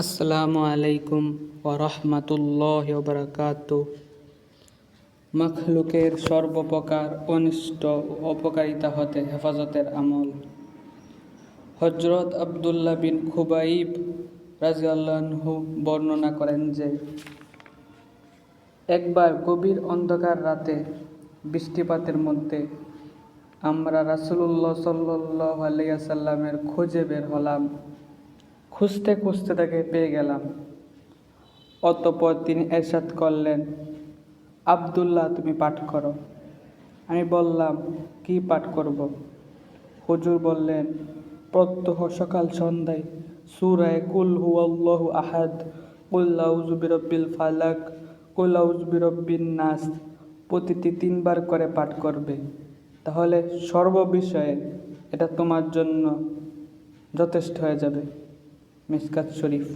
আসসালামু আলাইকুম ওরহমতুল্লাহ বারাকাত মখলুকের সর্বপ্রকার অনিষ্ট অপকারিতা হতে হেফাজতের আমল। হজরত আবদুল্লাহ বিন খুবাইব রাজিয়াল্লাহু বর্ণনা করেন যে, একবার গভীর অন্ধকার রাতে বৃষ্টিপাতের মধ্যে আমরা রাসুলুল্লাহ সাল্লাহ আলিয়াসাল্লামের খোঁজে বের হলাম। খুঁজতে খুঁজতে তাকে পেয়ে গেলাম। অতপর তিনি এরশাদ করলেন, আবদুল্লাহ, তুমি পাঠ করো। আমি বললাম, কি পাঠ করব? হুজুর বললেন, প্রত্যহ সকাল সন্ধ্যায় সুরায় কুল হু আল্লাহ আহাদ কুল্লাউজু বিরব্বিল ফালাক কুল্লাউজু বিরব্বিন নাস। প্রতিটি তিনবার করে পাঠ করবে। তাহলে সর্ববিষয়ে এটা তোমার জন্য যথেষ্ট হয়ে যাবে। মিসকাত শরীফ